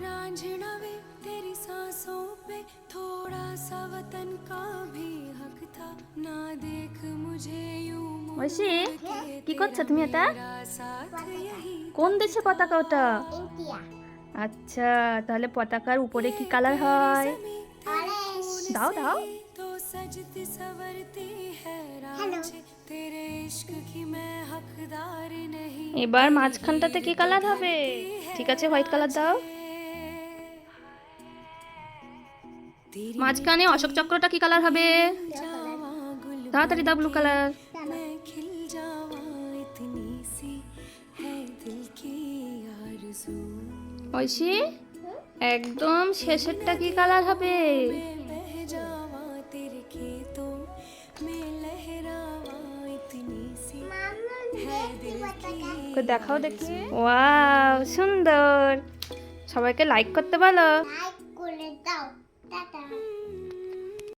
रांझना वे तेरी सांसों पे थोड़ा सा वतन का भी हक था ना देख मुझे यूं मुड़ ঐশী के কি করছো তুমি এটা तेरा साथ यही কোন দেশের পতাকা ওটা ইন্ডিয়া আচ্ছা তাহলে পতাকার উপরে কি কালার হয় অরেঞ্জ দাও দাও तो सजती सवरती है हेलो। रांझे तेरे इश्क की मैं हकदार नहीं এবার মাঝখানটাতে কি কালার হবে ঠিক আছে হোয়াইট কালার দাও মাঝখানে অশোক চক্রটা কি কালার হবে? তাড়াতাড়ি দা ব্লু কালার ঐশি একদম শেষেরটা কি কালার হবে? দেখাও দেখি। ওয়াও সুন্দর। সবাইকে লাইক করতে বলো। লাইক করে দাও টাটা